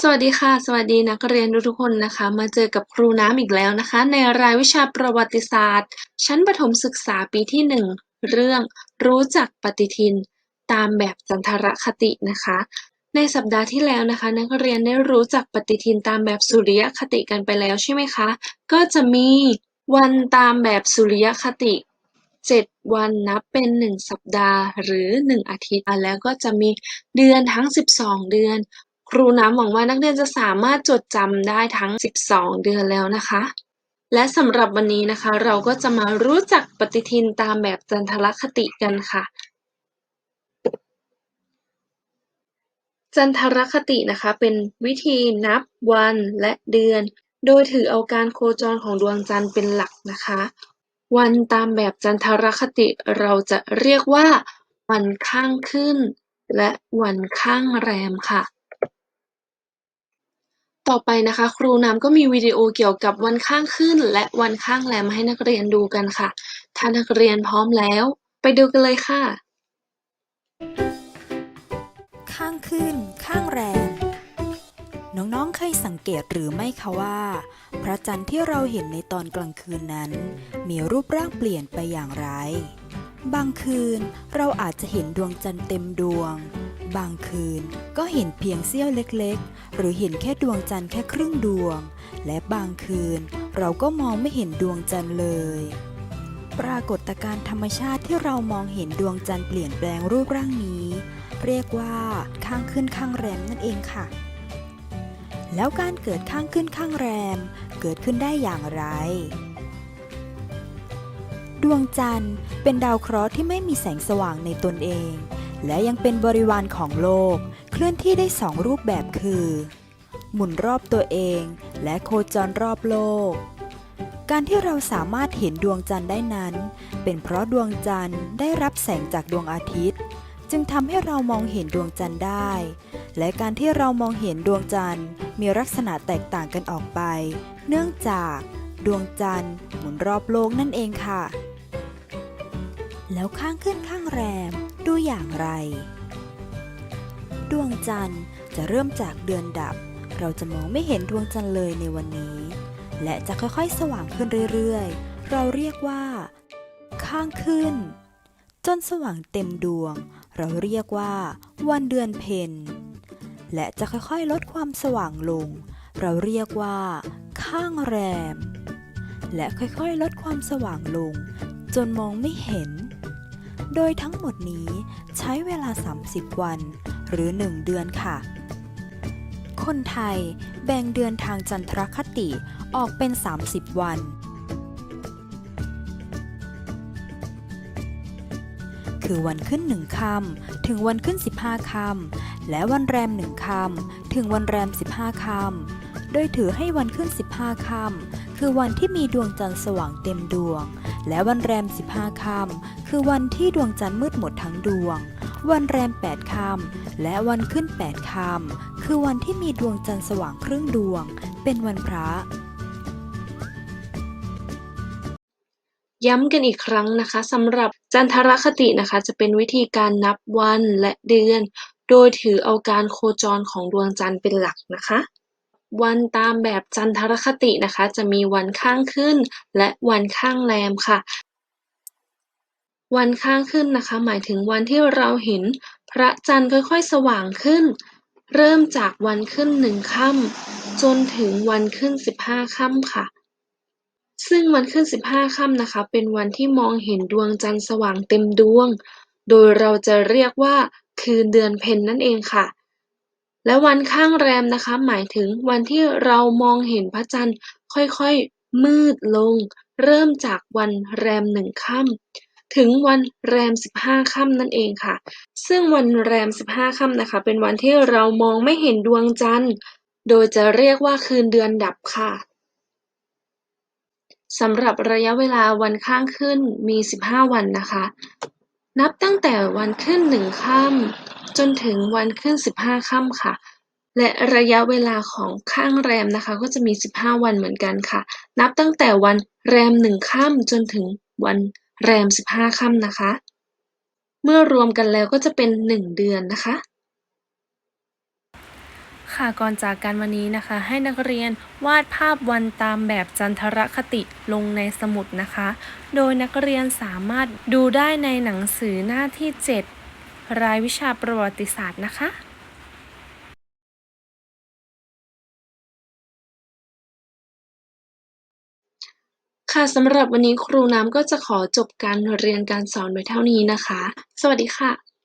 สวัสดีค่ะ สวัสดีนักเรียนทุกคนนะคะ มาเจอกับครูน้ำอีกแล้วนะคะ ในรายวิชาประวัติศาสตร์ ชั้นประถมศึกษาปีที่ 1 เรื่องรู้จักปฏิทิน ตามแบบจันทรคตินะคะ ในสัปดาห์ที่แล้วนะคะ นักเรียนได้รู้จักปฏิทินตามแบบสุริยคติกันไปแล้วใช่ไหมคะ ก็จะมีวันตามแบบสุริยคติ 7 วันนับเป็น 1 สัปดาห์หรือ 1 อาทิตย์แล้วก็จะมีเดือนทั้ง 12 เดือน ครูน้ำหวังว่านักเรียนจะสามารถจดจำได้ทั้ง 12 เดือนแล้วนะคะ และสำหรับวันนี้นะคะ เราก็จะมารู้จักปฏิทินตามแบบจันทรคติกันค่ะ จันทรคตินะคะ เป็นวิธีนับวันและเดือน โดยถือเอาการโคจรของดวงจันทร์เป็นหลักนะคะ วันตามแบบจันทรคติเราจะเรียกว่า วันข้างขึ้น และวันข้างแรมค่ะ ต่อไปนะคะ ครูน้ำก็มีวิดีโอเกี่ยวกับวันข้างขึ้น และวันข้างแรมมาให้นักเรียนดูกันค่ะ ถ้านักเรียนพร้อมแล้ว ไปดูกันเลยค่ะ ข้างขึ้น ข้างแรม น้องๆ เคยสังเกตหรือไม่คะว่า พระจันทร์ที่เราเห็นในตอนกลางคืนนั้น มีรูปร่างเปลี่ยนไปอย่างไร บางคืนเราอาจจะเห็นดวงจันทร์เต็มดวง บางคืนก็เห็นเพียงเสี้ยวเล็กๆ หรือเห็นแค่ดวงจันทร์แค่ครึ่งดวง และบางคืนเราก็มองไม่เห็นดวงจันทร์เลย ปรากฏการณ์ธรรมชาติที่เรามองเห็นดวงจันทร์เปลี่ยนแปลงรูปร่างนี้ เรียกว่าข้างขึ้นข้างแรมนั่นเองค่ะ แล้วการเกิดข้างขึ้นข้างแรม เกิดขึ้นได้อย่างไรดวงจันทร์เป็นดาวเคราะห์ที่ไม่มีแสงสว่างในตนเอง และยังเป็นบริวารของโลก เคลื่อนที่ได้สองรูปแบบคือ หมุนรอบตัวเองและโคจรรอบโลก การที่เราสามารถเห็นดวงจันทร์ได้นั้น เป็นเพราะดวงจันทร์ได้รับแสงจากดวงอาทิตย์ จึงทำให้เรามองเห็นดวงจันทร์ได้ และการที่เรามองเห็นดวงจันทร์มีลักษณะแตกต่างกันออกไป เนื่องจากดวงจันทร์หมุนรอบโลกนั่นเองค่ะ แล้วข้างขึ้นข้างแรม ดูอย่างไร ดวงจันทร์จะเริ่มจากเดือนดับ เราจะมองไม่เห็นดวงจันทร์เลยในวันนี้ และจะค่อยๆ สว่างขึ้นเรื่อยๆ เราเรียกว่า ข้างขึ้น จนสว่างเต็มดวง เราเรียกว่า วันเดือนเพ็ญและจะค่อยๆ ลดความสว่างลง เราเรียกว่า ข้างแรม และค่อยๆ ลดความสว่างลง จนมองไม่เห็น โดยทั้งหมดนี้ใช้เวลา 30 วัน หรือ 1 เดือนค่ะ คนไทยแบ่งเดือนทางจันทรคติออกเป็น 30 วัน คือวันขึ้นหนึ่งค่ำถึงวันขึ้น 15ค่ำและวันแรมหนึ่งค่ำถึงวันแรม 15ค่ำโดยถือให้วันขึ้น 15ค่ำคือวันที่มีดวงจันทร์สว่างเต็มดวง และวันแรม 15ค่ำคือวันที่ดวงจันทร์มืดหมดทั้งดวง วันแรม 8ค่ำและวันขึ้น 8ค่ำคือวันที่มีดวงจันทร์สว่างครึ่งดวง เป็นวันพระ ย้ำกันอีกครั้งนะคะสำหรับจันทรคตินะคะ จะเป็นวิธีการนับวันและเดือน โดยถือเอาการโคจรของดวงจันทร์เป็นหลักนะคะ วันตามแบบจันทรคตินะคะ จะมีวันข้างขึ้น และวันข้างแรมค่ะ วันข้างขึ้นนะคะ หมายถึงวันที่เราเห็นพระจันทร์ค่อยๆ สว่างขึ้น เริ่มจากวันขึ้นหนึ่งค่ำจนถึงวันขึ้นสิบห้าค่ำค่ะ ซึ่งวันขึ้น15ค่ำนะคะ เป็นวันที่มองเห็นดวงจันทร์สว่างเต็มดวง โดยเราจะเรียกว่า คืนเดือนเพ็ญนั่นเองค่ะ และวันข้างแรมนะคะ หมายถึงวันที่เรามองเห็นพระจันทร์ค่อย ๆ มืดลง เริ่มจากวันแรมหนึ่งค่ำถึงวันแรม15ค่ำนั่นเองค่ะ ซึ่งวันแรม15ค่ำนะคะ เป็นวันที่เรามองไม่เห็นดวงจันทร์ โดยจะเรียกว่าคืนเดือนดับค่ะสำหรับระยะเวลาวันข้างขึ้นมี 15 วันนะคะ นับตั้งแต่วันขึ้นหนึ่งค่ำจนถึงวันขึ้น15ค่ำค่ะ และระยะเวลาของข้างแรมนะคะ ก็จะมีสิบห้าวันเหมือนกันค่ะ นับตั้งแต่วันแรมหนึ่งค่ำจนถึงวันแรมสิบห้าค่ำนะคะ เมื่อรวมกันแล้วก็จะเป็นหนึ่งเดือนนะคะ ค่ะก่อนจากกันวันนี้นะคะ ให้นักเรียนวาดภาพวันตามแบบจันทรคติลงในสมุดนะคะ โดยนักเรียนสามารถดูได้ในหนังสือหน้าที่ 7 รายวิชาประวัติศาสตร์นะคะค่ะสำหรับวันนี้ครูน้ำก็จะขอจบการเรียนการสอนไว้เท่านี้นะคะ สวัสดีค่ะ